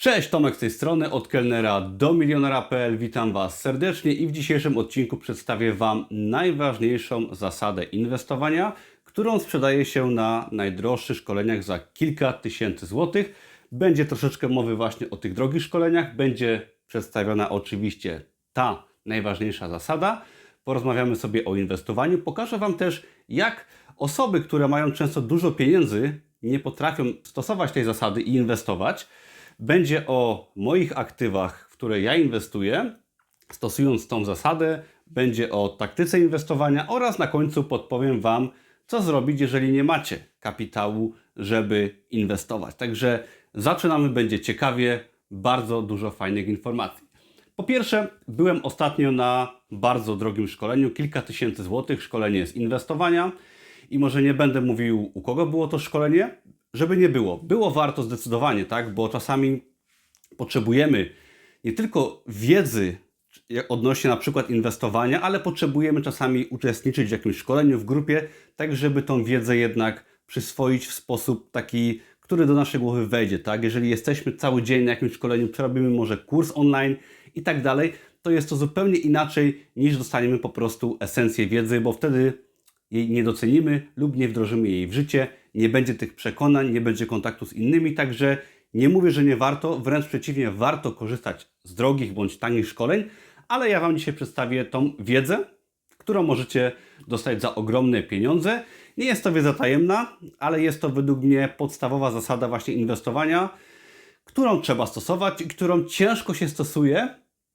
Cześć, Tomek z tej strony, od kelnera do milionera.pl. Witam Was serdecznie i w dzisiejszym odcinku przedstawię Wam najważniejszą zasadę inwestowania, którą sprzedaje się na najdroższych szkoleniach za kilka tysięcy złotych. Będzie troszeczkę mowy właśnie o tych drogich szkoleniach, będzie przedstawiona oczywiście ta najważniejsza zasada. Porozmawiamy sobie o inwestowaniu. Pokażę Wam też, jak osoby, które mają często dużo pieniędzy, nie potrafią stosować tej zasady i inwestować. Będzie o moich aktywach, w które ja inwestuję, stosując tą zasadę. Będzie o taktyce inwestowania oraz na końcu podpowiem Wam, co zrobić, jeżeli nie macie kapitału, żeby inwestować. Także zaczynamy, będzie ciekawie, bardzo dużo fajnych informacji. Po pierwsze, byłem ostatnio na bardzo drogim szkoleniu, kilka tysięcy złotych, szkolenie z inwestowania i może nie będę mówił, u kogo było to szkolenie, żeby nie było. Było warto zdecydowanie, tak, bo czasami potrzebujemy nie tylko wiedzy odnośnie na przykład inwestowania, ale potrzebujemy czasami uczestniczyć w jakimś szkoleniu, w grupie, tak żeby tą wiedzę jednak przyswoić w sposób taki, który do naszej głowy wejdzie, tak? Jeżeli jesteśmy cały dzień na jakimś szkoleniu, przerobimy może kurs online i tak dalej, to jest to zupełnie inaczej niż dostaniemy po prostu esencję wiedzy, bo wtedy jej nie docenimy lub nie wdrożymy jej w życie, nie będzie tych przekonań, nie będzie kontaktu z innymi, także nie mówię, że nie warto, wręcz przeciwnie, warto korzystać z drogich bądź tanich szkoleń, ale ja Wam dzisiaj przedstawię tą wiedzę, którą możecie dostać za ogromne pieniądze. Nie jest to wiedza tajemna, ale jest to według mnie podstawowa zasada właśnie inwestowania, którą trzeba stosować i którą ciężko się stosuje,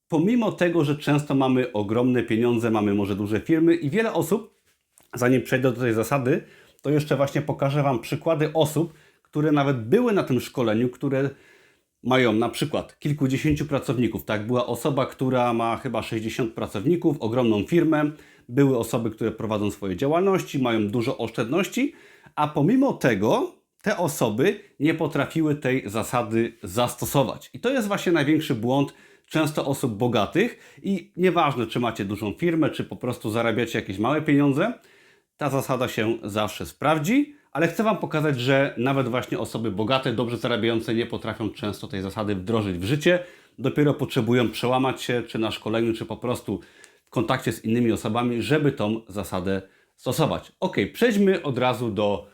pomimo tego, że często mamy ogromne pieniądze, mamy może duże firmy i wiele osób, zanim przejdę do tej zasady, to jeszcze właśnie pokażę Wam przykłady osób, które nawet były na tym szkoleniu, które mają na przykład kilkudziesięciu pracowników. Tak, była osoba, która ma chyba 60 pracowników, ogromną firmę, były osoby, które prowadzą swoje działalności, mają dużo oszczędności, a pomimo tego te osoby nie potrafiły tej zasady zastosować. I to jest właśnie największy błąd często osób bogatych i nieważne, czy macie dużą firmę, czy po prostu zarabiacie jakieś małe pieniądze, ta zasada się zawsze sprawdzi, ale chcę Wam pokazać, że nawet właśnie osoby bogate, dobrze zarabiające nie potrafią często tej zasady wdrożyć w życie. Dopiero potrzebują przełamać się, czy na szkoleniu, czy po prostu w kontakcie z innymi osobami, żeby tą zasadę stosować. Ok, przejdźmy od razu do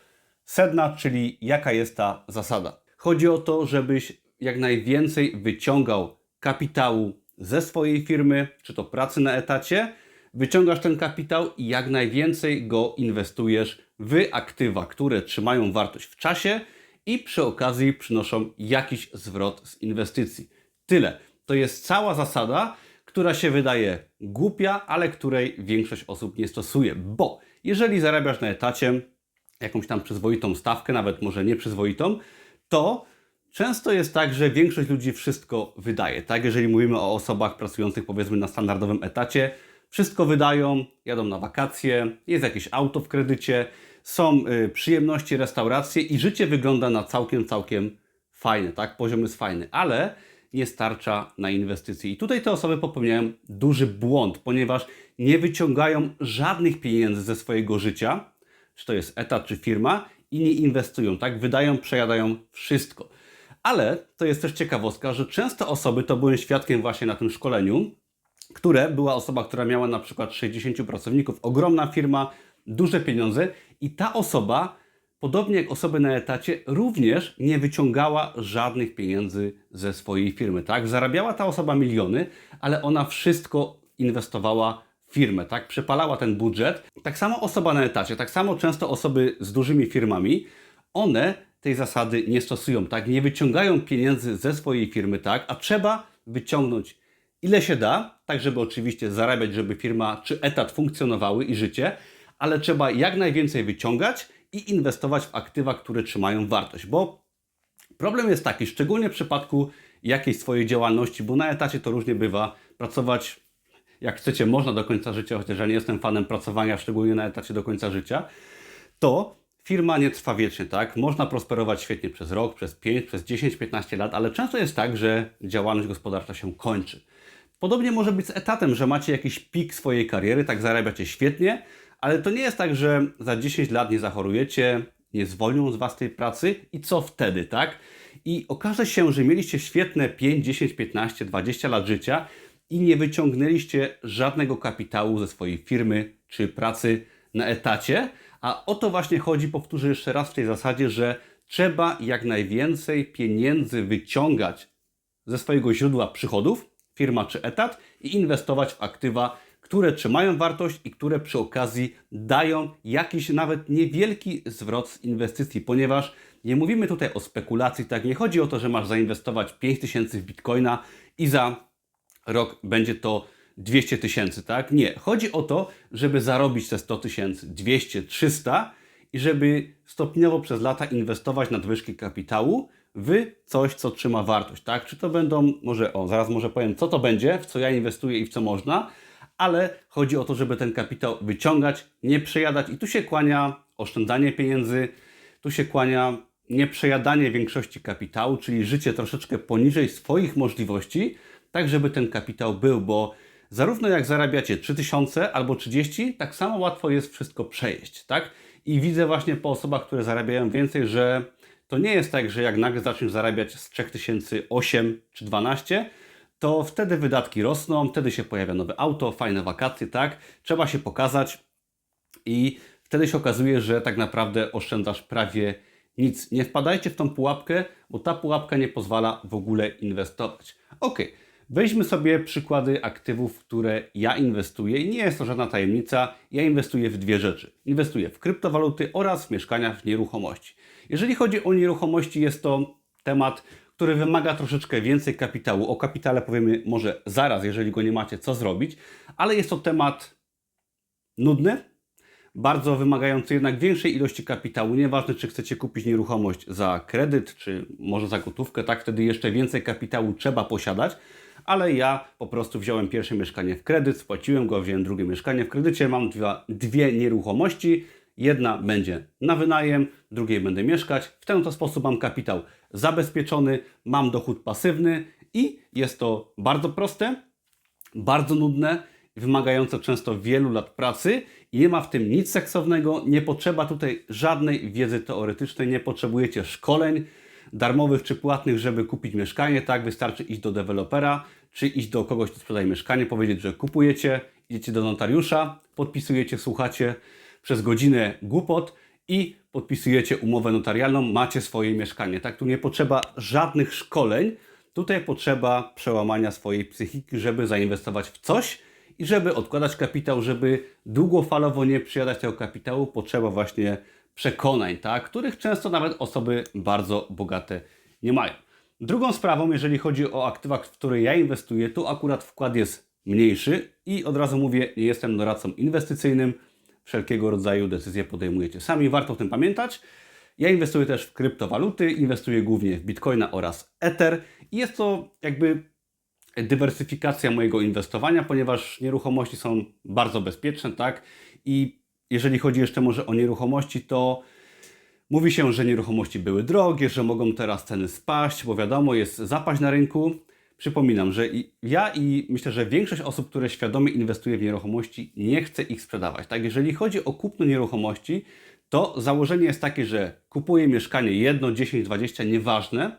sedna, czyli jaka jest ta zasada. Chodzi o to, żebyś jak najwięcej wyciągał kapitału ze swojej firmy, czy to pracy na etacie, wyciągasz ten kapitał i jak najwięcej go inwestujesz w aktywa, które trzymają wartość w czasie i przy okazji przynoszą jakiś zwrot z inwestycji. Tyle. To jest cała zasada, która się wydaje głupia, ale której większość osób nie stosuje, bo jeżeli zarabiasz na etacie jakąś tam przyzwoitą stawkę, nawet może nieprzyzwoitą, to często jest tak, że większość ludzi wszystko wydaje. Tak, jeżeli mówimy o osobach pracujących powiedzmy na standardowym etacie, wszystko wydają, jadą na wakacje, jest jakieś auto w kredycie, są y, przyjemności, restauracje i życie wygląda na całkiem, całkiem fajne, tak? Poziom jest fajny, ale nie starcza na inwestycje. I tutaj te osoby popełniają duży błąd, ponieważ nie wyciągają żadnych pieniędzy ze swojego życia, czy to jest etat, czy firma, i nie inwestują, tak? Wydają, przejadają wszystko. Ale to jest też ciekawostka, że często osoby, to byłem świadkiem właśnie na tym szkoleniu, które była osoba, która miała na przykład 60 pracowników, ogromna firma, duże pieniądze i ta osoba, podobnie jak osoby na etacie, również nie wyciągała żadnych pieniędzy ze swojej firmy, tak? Zarabiała ta osoba miliony, ale ona wszystko inwestowała w firmę, tak? Przepalała ten budżet. Tak samo osoba na etacie, tak samo często osoby z dużymi firmami, one tej zasady nie stosują, tak? Nie wyciągają pieniędzy ze swojej firmy, tak? A trzeba wyciągnąć ile się da, tak żeby oczywiście zarabiać, żeby firma czy etat funkcjonowały i życie, ale trzeba jak najwięcej wyciągać i inwestować w aktywa, które trzymają wartość, bo problem jest taki, szczególnie w przypadku jakiejś swojej działalności, bo na etacie to różnie bywa, pracować jak chcecie, można do końca życia, chociaż ja nie jestem fanem pracowania, szczególnie na etacie do końca życia, to firma nie trwa wiecznie, tak? Można prosperować świetnie przez rok, przez 5, przez 10, 15 lat, ale często jest tak, że działalność gospodarcza się kończy. Podobnie może być z etatem, że macie jakiś pik swojej kariery, tak zarabiacie świetnie, ale to nie jest tak, że za 10 lat nie zachorujecie, nie zwolnią z Was tej pracy i co wtedy, tak? i okaże się, że mieliście świetne 5, 10, 15, 20 lat życia i nie wyciągnęliście żadnego kapitału ze swojej firmy czy pracy na etacie. A o to właśnie chodzi, powtórzę jeszcze raz w tej zasadzie, że trzeba jak najwięcej pieniędzy wyciągać ze swojego źródła przychodów, firma czy etat, i inwestować w aktywa, które trzymają wartość i które przy okazji dają jakiś nawet niewielki zwrot z inwestycji, ponieważ nie mówimy tutaj o spekulacji, tak? Nie chodzi o to, że masz zainwestować 5000 w bitcoina i za rok będzie to 200 tysięcy, tak? Nie. Chodzi o to, żeby zarobić te 100 tysięcy, 200, 300 i żeby stopniowo przez lata inwestować nadwyżki kapitału w coś, co trzyma wartość, tak? Czy to będą, może, o, zaraz może powiem, co to będzie, w co ja inwestuję i w co można, ale chodzi o to, żeby ten kapitał wyciągać, nie przejadać i tu się kłania oszczędzanie pieniędzy, tu się kłania nieprzejadanie większości kapitału, czyli życie troszeczkę poniżej swoich możliwości, tak żeby ten kapitał był, bo zarówno jak zarabiacie 3000 albo 30, tak samo łatwo jest wszystko przejeść, tak? I widzę właśnie po osobach, które zarabiają więcej, że to nie jest tak, że jak nagle zaczniesz zarabiać z 3000 8 czy 12, to wtedy wydatki rosną, wtedy się pojawia nowe auto, fajne wakacje, tak? Trzeba się pokazać i wtedy się okazuje, że tak naprawdę oszczędzasz prawie nic. Nie wpadajcie w tą pułapkę, bo ta pułapka nie pozwala w ogóle inwestować. Ok, weźmy sobie przykłady aktywów, w które ja inwestuję nie jest to żadna tajemnica. Ja inwestuję w dwie rzeczy. Inwestuję w kryptowaluty oraz w mieszkania w nieruchomości. Jeżeli chodzi o nieruchomości, jest to temat, który wymaga troszeczkę więcej kapitału. O kapitale powiemy może zaraz, jeżeli go nie macie, co zrobić, ale jest to temat nudny, bardzo wymagający jednak większej ilości kapitału. Nieważne, czy chcecie kupić nieruchomość za kredyt, czy może za gotówkę, tak wtedy jeszcze więcej kapitału trzeba posiadać. Ale ja po prostu wziąłem pierwsze mieszkanie w kredyt, spłaciłem go, wziąłem drugie mieszkanie w kredycie, mam dwa, dwie nieruchomości. Jedna będzie na wynajem, drugiej będę mieszkać. W ten to sposób mam kapitał zabezpieczony, mam dochód pasywny i jest to bardzo proste, bardzo nudne, wymagające często wielu lat pracy i nie ma w tym nic seksownego, nie potrzeba tutaj żadnej wiedzy teoretycznej, nie potrzebujecie szkoleń darmowych czy płatnych, żeby kupić mieszkanie, tak, wystarczy iść do dewelopera, czy iść do kogoś, kto sprzedaje mieszkanie, powiedzieć, że kupujecie, idziecie do notariusza, podpisujecie, słuchacie przez godzinę głupot i podpisujecie umowę notarialną, macie swoje mieszkanie, tak, tu nie potrzeba żadnych szkoleń, tutaj potrzeba przełamania swojej psychiki, żeby zainwestować w coś, i żeby odkładać kapitał, żeby długofalowo nie przyjadać tego kapitału, potrzeba właśnie przekonań, tak? których często nawet osoby bardzo bogate nie mają. Drugą sprawą, jeżeli chodzi o aktywa, w które ja inwestuję, tu akurat wkład jest mniejszy i od razu mówię, nie jestem doradcą inwestycyjnym, wszelkiego rodzaju decyzje podejmujecie sami, warto o tym pamiętać. Ja inwestuję też w kryptowaluty, inwestuję głównie w Bitcoina oraz Ether i jest to jakby dywersyfikacja mojego inwestowania, ponieważ nieruchomości są bardzo bezpieczne, tak? I jeżeli chodzi jeszcze może o nieruchomości, to mówi się, że nieruchomości były drogie, że mogą teraz ceny spaść, bo wiadomo, jest zapaść na rynku. Przypominam, że i ja i myślę, że większość osób, które świadomie inwestuje w nieruchomości, nie chce ich sprzedawać. Tak, jeżeli chodzi o kupno nieruchomości, to założenie jest takie, że kupuję mieszkanie jedno, 10, 20, nieważne,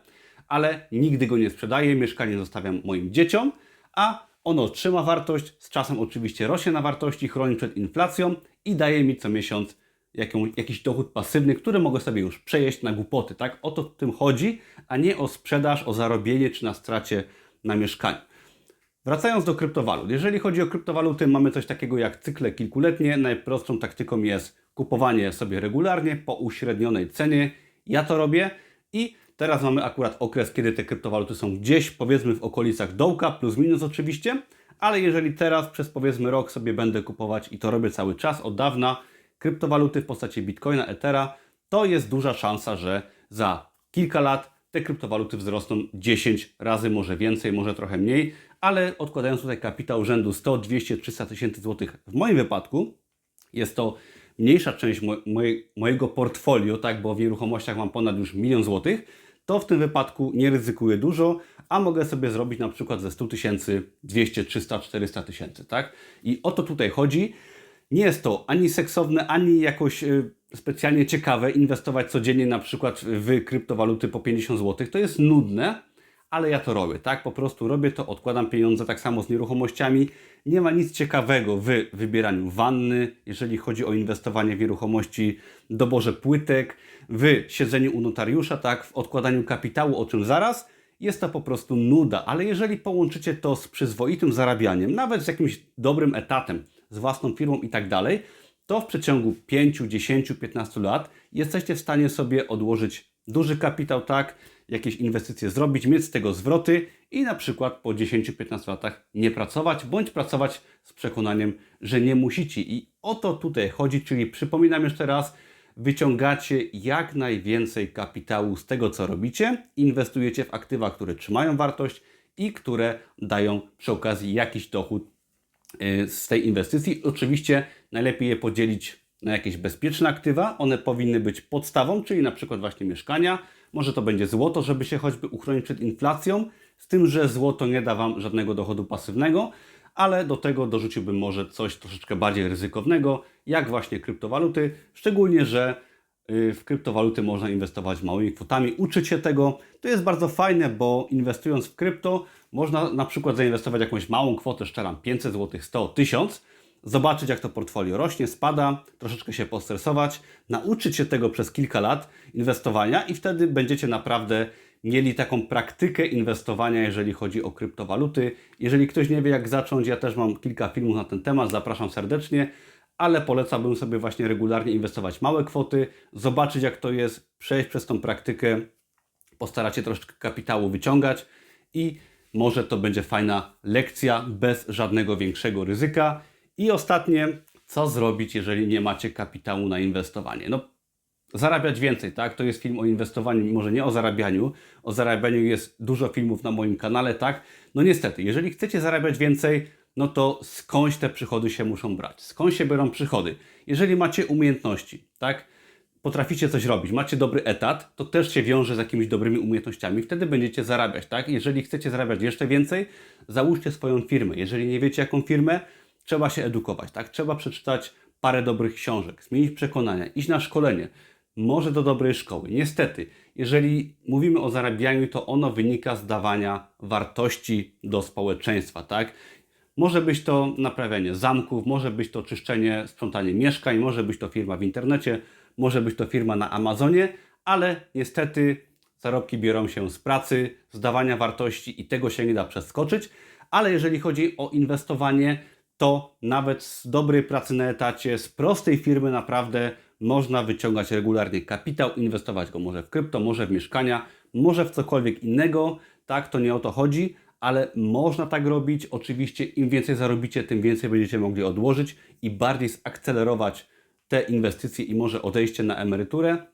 ale nigdy go nie sprzedaję, mieszkanie zostawiam moim dzieciom, a ono trzyma wartość, z czasem oczywiście rośnie na wartości, chroni przed inflacją i daje mi co miesiąc jakiś dochód pasywny, który mogę sobie już przejeść na głupoty. Tak? O to w tym chodzi, a nie o sprzedaż, o zarobienie czy na stracie na mieszkaniu. Wracając do kryptowalut. Jeżeli chodzi o kryptowaluty, mamy coś takiego jak cykle kilkuletnie. Najprostszą taktyką jest kupowanie sobie regularnie po uśrednionej cenie. Ja to robię i Teraz mamy akurat okres, kiedy te kryptowaluty są gdzieś, powiedzmy w okolicach dołka, plus minus oczywiście, ale jeżeli teraz przez powiedzmy rok sobie będę kupować i to robię cały czas od dawna, kryptowaluty w postaci Bitcoina, Ethera, to jest duża szansa, że za kilka lat te kryptowaluty wzrosną 10 razy, może więcej, może trochę mniej, ale odkładając tutaj kapitał rzędu 100, 200, 300 tysięcy złotych, w moim wypadku jest to mniejsza część mojego portfolio, tak, bo w nieruchomościach mam ponad już milion złotych, to w tym wypadku nie ryzykuję dużo, a mogę sobie zrobić na przykład ze 100 tysięcy 200, 300, 400 tysięcy, tak? I o to tutaj chodzi. Nie jest to ani seksowne, ani jakoś y, specjalnie ciekawe inwestować codziennie na przykład w kryptowaluty po 50 zł. To jest nudne, ale ja to robię, tak? Po prostu robię to, odkładam pieniądze, tak samo z nieruchomościami. Nie ma nic ciekawego w wybieraniu wanny, jeżeli chodzi o inwestowanie w nieruchomości, doborze płytek, w siedzeniu u notariusza, tak? W odkładaniu kapitału, o czym zaraz. Jest to po prostu nuda, ale jeżeli połączycie to z przyzwoitym zarabianiem, nawet z jakimś dobrym etatem, z własną firmą i tak dalej, to w przeciągu 5, 10, 15 lat jesteście w stanie sobie odłożyć duży kapitał, tak, jakieś inwestycje zrobić, mieć z tego zwroty i na przykład po 10-15 latach nie pracować, bądź pracować z przekonaniem, że nie musicie. I o to tutaj chodzi, czyli przypominam jeszcze raz, wyciągacie jak najwięcej kapitału z tego, co robicie, inwestujecie w aktywa, które trzymają wartość i które dają przy okazji jakiś dochód y, z tej inwestycji. Oczywiście najlepiej je podzielić na jakieś bezpieczne aktywa. One powinny być podstawą, czyli na przykład właśnie mieszkania. Może to będzie złoto, żeby się choćby uchronić przed inflacją, z tym, że złoto nie da Wam żadnego dochodu pasywnego, ale do tego dorzuciłbym może coś troszeczkę bardziej ryzykownego, jak właśnie kryptowaluty, szczególnie, że y, w kryptowaluty można inwestować małymi kwotami. Uczyć się tego, to jest bardzo fajne, bo inwestując w krypto, można na przykład zainwestować jakąś małą kwotę, szczeram 500 zł, 100, 1000, zobaczyć jak to portfolio rośnie, spada, troszeczkę się postresować, nauczyć się tego przez kilka lat inwestowania i wtedy będziecie naprawdę mieli taką praktykę inwestowania, jeżeli chodzi o kryptowaluty. Jeżeli ktoś nie wie jak zacząć, ja też mam kilka filmów na ten temat, zapraszam serdecznie, ale polecałbym sobie właśnie regularnie inwestować małe kwoty, zobaczyć jak to jest, przejść przez tą praktykę, postarać się troszeczkę kapitału wyciągać i może to będzie fajna lekcja bez żadnego większego ryzyka. I ostatnie, co zrobić, jeżeli nie macie kapitału na inwestowanie? No, zarabiać więcej, tak? To jest film o inwestowaniu, może nie o zarabianiu. O zarabianiu jest dużo filmów na moim kanale, tak? No niestety, jeżeli chcecie zarabiać więcej, no to skądś te przychody się muszą brać? Skąd się biorą przychody? Jeżeli macie umiejętności, tak? Potraficie coś robić, macie dobry etat, to też się wiąże z jakimiś dobrymi umiejętnościami, wtedy będziecie zarabiać, tak? Jeżeli chcecie zarabiać jeszcze więcej, załóżcie swoją firmę. Jeżeli nie wiecie jaką firmę, trzeba się edukować, tak? Trzeba przeczytać parę dobrych książek, zmienić przekonania, iść na szkolenie, może do dobrej szkoły. Niestety, jeżeli mówimy o zarabianiu, to ono wynika z dawania wartości do społeczeństwa, tak? Może być to naprawianie zamków, może być to czyszczenie, sprzątanie mieszkań, może być to firma w internecie, może być to firma na Amazonie, ale niestety zarobki biorą się z pracy, z dawania wartości i tego się nie da przeskoczyć. Ale jeżeli chodzi o inwestowanie, to nawet z dobrej pracy na etacie, z prostej firmy naprawdę można wyciągać regularnie kapitał, inwestować go może w krypto, może w mieszkania, może w cokolwiek innego. Tak, to nie o to chodzi, ale można tak robić. Oczywiście im więcej zarobicie, tym więcej będziecie mogli odłożyć i bardziej zakcelerować te inwestycje i może odejście na emeryturę,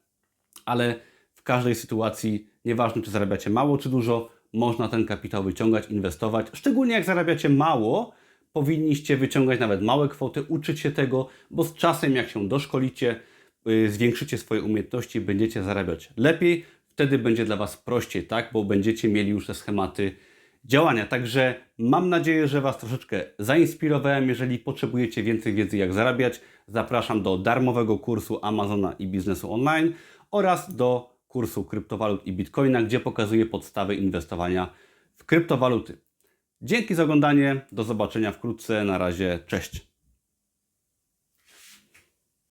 ale w każdej sytuacji, nieważne czy zarabiacie mało czy dużo, można ten kapitał wyciągać, inwestować. Szczególnie jak zarabiacie mało, powinniście wyciągać nawet małe kwoty, uczyć się tego, bo z czasem jak się doszkolicie, yy, zwiększycie swoje umiejętności, będziecie zarabiać lepiej, wtedy będzie dla Was prościej, tak? Bo będziecie mieli już te schematy działania. Także mam nadzieję, że Was troszeczkę zainspirowałem. Jeżeli potrzebujecie więcej wiedzy, jak zarabiać, zapraszam do darmowego kursu Amazona i biznesu online oraz do kursu kryptowalut i bitcoina, gdzie pokazuję podstawy inwestowania w kryptowaluty. Dzięki za oglądanie. Do zobaczenia wkrótce. Na razie. Cześć.